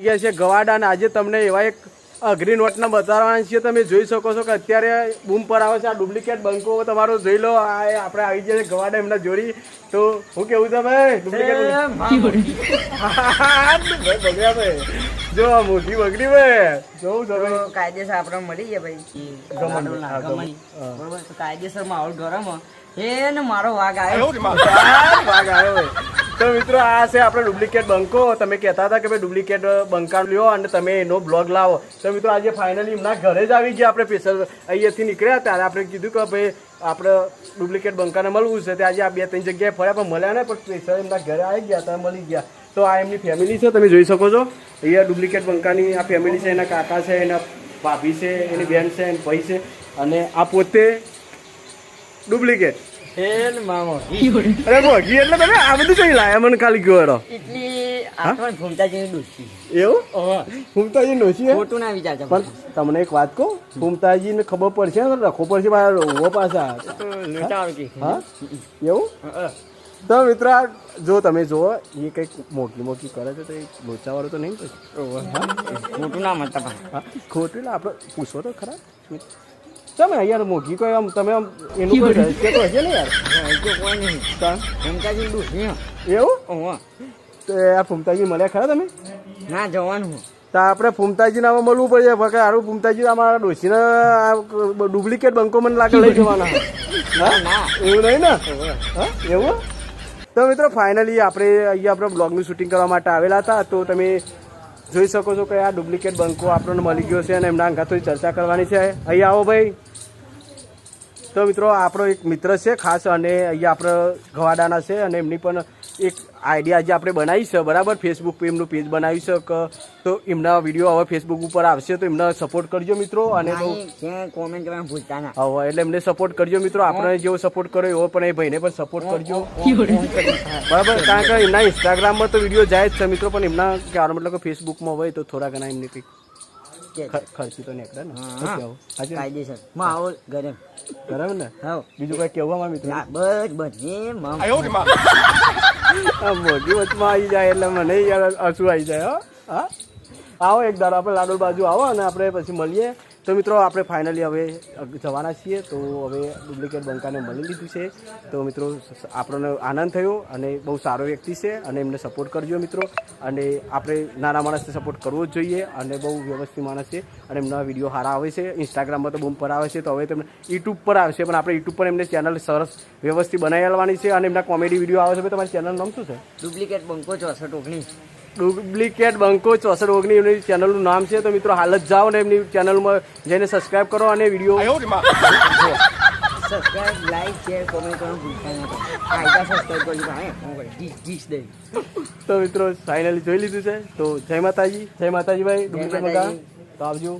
ગયા છે ગવાડા અને આજે તમને એવા એક અઘરી નોટના બતાવવાના છીએ. તમે જોઈ શકો છો કે અત્યારે બૂમ પર આવે છે. આ ડુપ્લિકેટ બંકો તમારો જોઈ લો. આ એ આપણે આવી ગયા છે ગવાડા એમના જોડી. તો હું કેવું તમે ડુપ્લિકેટ જો આ મોટી બગડી ભાઈ. જોઉં છે ભાઈ. તો કાયદેસર આપણે મળી ગયા ભાઈ. કાયદેસર માહોલ ગરમ. હો. એ ને મારો વાઘ આવ્યો. વાઘ? આવ્યો. ભાઈ. તો મિત્રો, આ છે આપણે ડુપ્લિકેટ બંકો. તમે કહેતા હતા કે ભાઈ ડુપ્લિકેટ બંકા લ્યો અને તમે એનો બ્લોગ લાવો. તો મિત્રો, આજે ફાઇનલી એમના ઘરે જ આવી ગયા આપણે સ્પેશિયલ અહીંયાથી નીકળ્યા ત્યારે આપણે કીધું કે ભાઈ, આપણે ડુપ્લિકેટ બંકાને મળવું છે. તે આજે આ બે ત્રણ જગ્યાએ ફર્યા, પણ મળ્યા ને પણ સ્પેશિયલ એમના ઘરે આવી ગયા, ત્યાં મળી ગયા. તો આ એમની ફેમિલી છે, તમે જોઈ શકો છો. અહીંયા ડુપ્લિકેટ બંકાની આ ફેમિલી છે, એના કાકા છે, એના ભાભી છે, એની બેન છે, એની ભાઈ છે. અને આ પોતે ડુપ્લિકેટ. ને મામો. અરે એટલે તમે આ બધું કઈ લાયા મને ખાલી કહો એનો એટલી આઠમાં ઘૂમતા જઈને એવું? ફૂમતાજી? ખોટું ના વિચારતા પણ તમને એક વાત કહું ફૂમતાજી ને ખબર પડશે ને રખો પડશે મારા રોવો પાછા. હા? એવું? તો મિત્રો જો તમે જુઓ એ કંઈક મોકી મોકી કરે છે તો એ લોચાવાળો તો નહીં પછી? ખોટું ના મળતા ખોટું એટલે આપણે પૂછો તો ખરા તમે યાર મોઘી કોઈ આમ તમે આમ એનું કોઈ રહસ્ય તો હશે ને યાર તો કોઈ નહીં તાન. ઘૂમતા જઈને એવું હા તો આ ફૂમતાજી મળ્યા ખરા તમે ના જવાનું તો આપણે ફૂમતાજી નામાં મળવું પડશે ફક્ત આરું ફૂમતાજી અમારા ડોશીને આ ડુપ્લિકેટ બંકો મને લાગે લઈ જવાના હા? ના એવું નહીં ને હા એવું તો મિત્રો ફાઇનલી આપણે અહીંયા આપણે બ્લોગનું શૂટિંગ કરવા માટે આવેલા હતા તો તમે જોઈ શકો છો કે આ ડુપ્લિકેટ બંકો આપણને મળી ગયો છે અને એમના અંગા થોડી ચર્ચા કરવાની છે. અહીંયા આવો ભાઈ. તો મિત્રો આપણો એક મિત્ર છે ખાસ અને અહીંયા આપણે ગવાડાના છે અને એમની પણ એક આઈડિયા આજે આપણે બનાવી છે બરાબર? ફેસબુક પર એમનું પેજ બનાવી છે તો એમના વીડિયો હવે ફેસબુક ઉપર આવશે તો એમને સપોર્ટ કરજો મિત્રો અને કોમેન્ટ કરવાનું ભૂલતા ના. હવે એટલે એમને સપોર્ટ કરજો મિત્રો. આપણે જેવો સપોર્ટ કર્યો એવો પણ એ ભાઈને પણ સપોર્ટ કરજો. બરાબર? કારણ કે એમના ઇન્સ્ટાગ્રામમાં તો વીડિયો જાય જ છે મિત્રો પણ એમના કહેવાનો મતલબ કે ફેસબુકમાં હોય તો થોડા ઘણા એમની કંઈક ખર્ચી તો નીકળે ને? કાયદેસર. માહોલ ગરમ બરાબર ને? હા બીજું કઈ કેવું અમારા મિત્રો બસ બધે આ મોટી વચમાં આવી જાય એટલે મને યાર હસવું આવી જાય હો. હા? આવો એક દાડો આપણે લાડુ બાજુ આવો અને આપણે પછી મળીએ. તો મિત્રો, આપણે ફાઇનલી હવે જવાના છીએ. તો હવે ડુપ્લિકેટ બંકાને મળી લીધું છે. તો મિત્રો આપણને આનંદ થયો અને બહુ સારો વ્યક્તિ છે અને એમને સપોર્ટ કરજો મિત્રો. અને આપણે નાના માણસને સપોર્ટ કરવો જ જોઈએ અને બહુ વ્યવસ્થિત માણસ છે અને એમના વીડિયો સારા આવે છે. ઇન્સ્ટાગ્રામમાં તો બૂમ પર આવે છે. તો હવે તમને યુટ્યુબ પર આવશે પણ આપણે યુટ્યુબ પર એમને ચેનલ સરસ વ્યવસ્થિત બનાવી છે અને એમના કોમેડી વીડિયો આવે છે. તમારી ચેનલનું નામ શું છે? ડુપ્લિકેટ બંકો ચોસઠ ઓગણીસ ડુપ્લિકેટ બંકો ચોસઠ ઓગણી એમની ચેનલનું નામ છે. તો મિત્રો હાલ જ જાઓ ને એમની ચેનલમાં જઈને સબસ્ક્રાઇબ કરો અને video subscribe like share comment કરવાનું ભૂલતા સબસ્ક્રાઇબ કરજો હું તો મિત્રો ફાઇનલી જોઈ લીધું છે. તો જય માતાજી જય માતાજી ભાઈ ડુપ્લિકેટ બંકા. તો આવજો.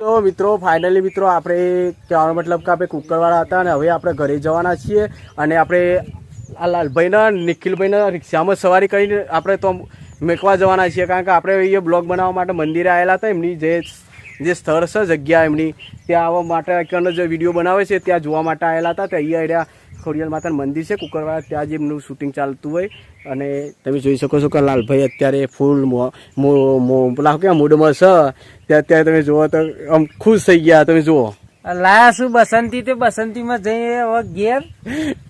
તો મિત્રો ફાઇનલી મિત્રો આપણે કહેવાનો મતલબ કે આપણે કુકરવાળા હતા અને હવે આપણે ઘરે જવાના છીએ અને આપણે આ લાલભાઈના, નિખિલભાઈના રિક્ષામાં સવારી કરીને આપણે તો મેકવા જવાના છીએ, કારણ કે આપણે અહીંયા બ્લોગ બનાવવા માટે મંદિરે આવેલા હતા. એમની જે જે સ્થળ છે, જગ્યા એમની, ત્યાં આવવા માટે એકનો જે વીડિયો બનાવે છે, ત્યાં જોવા માટે આવેલા હતા. ત્યાં અહીંયા ખોડિયાલ માતાનું મંદિર છે, કુકરવાળા, ત્યાં જ એમનું શૂટિંગ ચાલતું હોય. અને તમે જોઈ શકો છો કે લાલભાઈ અત્યારે ફૂલ પેલા કે મૂડમાં છે. ત્યાં અત્યારે તમે જુઓ તો આમ ખુશ થઈ ગયા, તમે જુઓ. લાયા શું બસંતી તે બસંતી માં જઈએ હવે ઘેર.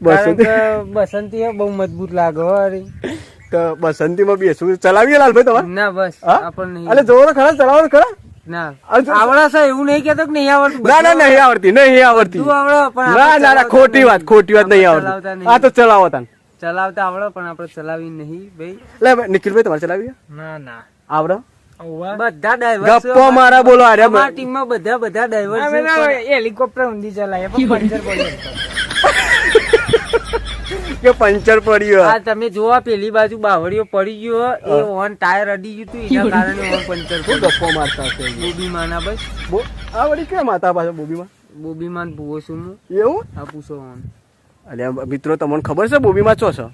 બસંતી? બસંતી બહુ મજબૂત લાગે અરે તો બસંતીમાં બેસવું ચલાવીએ લાલભાઈ તમારે? ના બસ. આપણને અરે જોવો ખરા ચલાવો ખરા. ના. અરે જો- આવડે છે એવું નહીં કેતો કે નહીં આવડતું. ના ના નહીં આવડતી નહીં આવડતી. આવડે ના ના ના ખોટી વાત ખોટી વાત નહીં આવડતી. આ તો ચલાવો તાન. ચલાવતા આવડો પણ આપણે ચલાવી નહીં ભાઈ. લે ભાઈ, નિખિલભાઈ તમારે ચલાવી ના ના. આવડે? બધા ડ્રાઈવર ગપ્પો મારા બોલો અરે અમારા ટીમમાં બધા બધા ડ્રાઈવર હેલિકોપ્ટર ઊંધી ચલાય પંચર પડ્યું. કે પંચર પડ્યું તમે જોવા પેલી બાજુ બાવળીઓ પડી ગયો એ ઓન ટાયર અડી ગયું હતું એના કારણે ઓન પંચર પડ્યું. ગપ્પો મારતા છે બોબી માના બસ બો- આ વળી કેમ માતા પાછા બોબીમાં? બોબીમાં માન છું હું. એવું? હા પૂછો ઓન અલ્યા મિત્રો તમને ખબર છે બોબીમાં છો છો?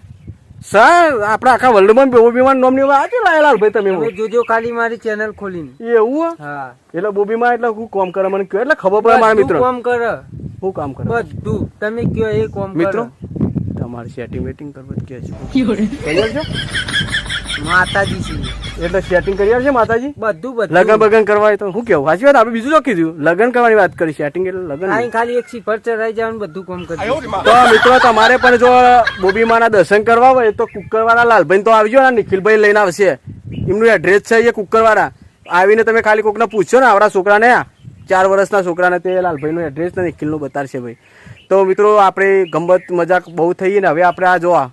સર આપણા આખા વર્લ્ડમાં બોબીમાં નોમની વાત આજે લાયેલા ભાઈ તમે તમે જોજો ખાલી મારી ચેનલ ખોલીને. એવું હા? એટલે બોબીમાં એટલે હું કોમ કરે મને કયો? એટલે ખબર પડે મારા મિત્રો કોમ કરે. હું કામ કરે? બધું. તમે કયો એ કોમ મિત્રો તમારી તમારે સેટિંગ વેટિંગ કરવા કે છે તૈયાર છો? માતાજી છીએ એટલે સેટિંગ કરી આવશે માતાજી. બધું બધું. લગન બગન કરવા હોય તો હું કેવું? સાચી વાત? આપણે બીજું શું દઉં લગન કરવાની વાત કરી સેટિંગ એટલે લગન અહીં ખાલી એક સિફર ચડાઈ જવાનું બધું કામ કરી તો મિત્રો તમારે પણ જો બોબીમાના દર્શન કરવા હોય તો કુકરવાળા લાલભાઈ તો આવજો ને નિખિલભાઈ લઈને આવશે. એમનું એડ્રેસ છે એ કુકરવાળા. આવીને તમે ખાલી કોકને પૂછશો ને આવડા છોકરાને ચાર વર્ષના છોકરાને તે લાલભાઈનું એડ્રેસ ને નિખિલનું બતાડશે ભાઈ. તો મિત્રો આપણે ગમત મજાક બહુ થઈ ને હવે આપણે આ જોવા.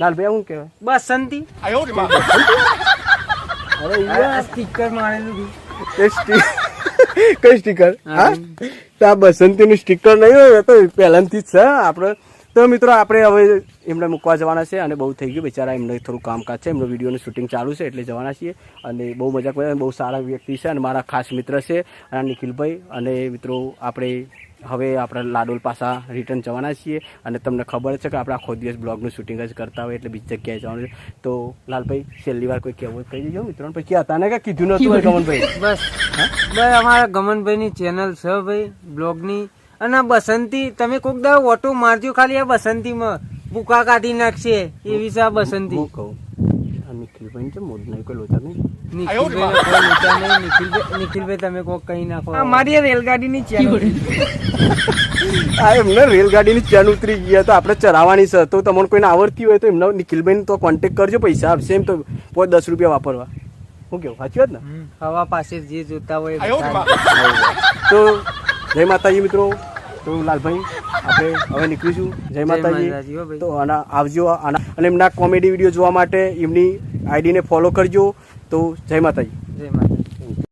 લાલભાઈ શું કહેવાય? બસંતી અરે આ સ્ટીકર મારેલું કઈ સ્ટીકર હા? તો આ બસંતીનું સ્ટીકર નહીં હોય તો પહેલાથી જ છે. આપણે તો મિત્રો આપણે હવે એમને મૂકવા જવાના છે અને બહુ થઈ ગયું. બિચારા એમને થોડું કામકાજ છે એમનો વિડીયોનું શૂટિંગ ચાલુ છે એટલે જવાના છીએ. અને બહુ મજાક કરે બહુ સારા વ્યક્તિ છે અને મારા ખાસ મિત્ર છે અને નિખિલભાઈ. અને મિત્રો આપણે હવે આપણે લાડોલ પાસા રિટર્ન જવાના છીએ. અને તમને ખબર છે કે આપણે આખો દિવસ બ્લોગનું શૂટિંગ જ કરતા હોય એટલે બીજી જગ્યાએ જવાનું છે. તો લાલભાઈ છેલ્લી વાર કોઈ કહેવું કહી દેજો. મિત્રો પછી હતા ને કે કીધું નતું હોય ગમનભાઈ? બસ. ભાઈ અમારા ગમનભાઈ ની ચેનલ છે ભાઈ બ્લોગની અને આ બસંતી તમે કોક દા ઓટો મારજો ખાલી આ બસંતી માં ભૂકા કાઢી નાખશે. એવી છે આ બસંતી. હું કહું આ નિખિલભાઈ છે મોડ નહીં કોઈ લોચા નહીં. નિખિલભાઈ તમે કોક કહી નાખો. અમારી રેલગાડીની ચેન આ એમને રેલગાડીની ચેન ઉતરી ગયા તો આપણે ચલાવવાની છે. તો તમને કોઈને આવડતી હોય તો એમને નિખિલભાઈને તો કોન્ટેક કરજો પૈસા આપશે એમ તો પોત દસ રૂપિયા વાપરવા. શું કેવું? સાચી વાત ને? હવા પાસે જે જોતા હોય તો જય માતાજી મિત્રો. તો લાલભાઈ આપણે હવે નીકળીશું. જય માતાજી. તો આના આવજો આના અને એમના કોમેડી વીડિયો જોવા માટે એમની આઈડીને ફોલો કરજો. તો જય માતાજી.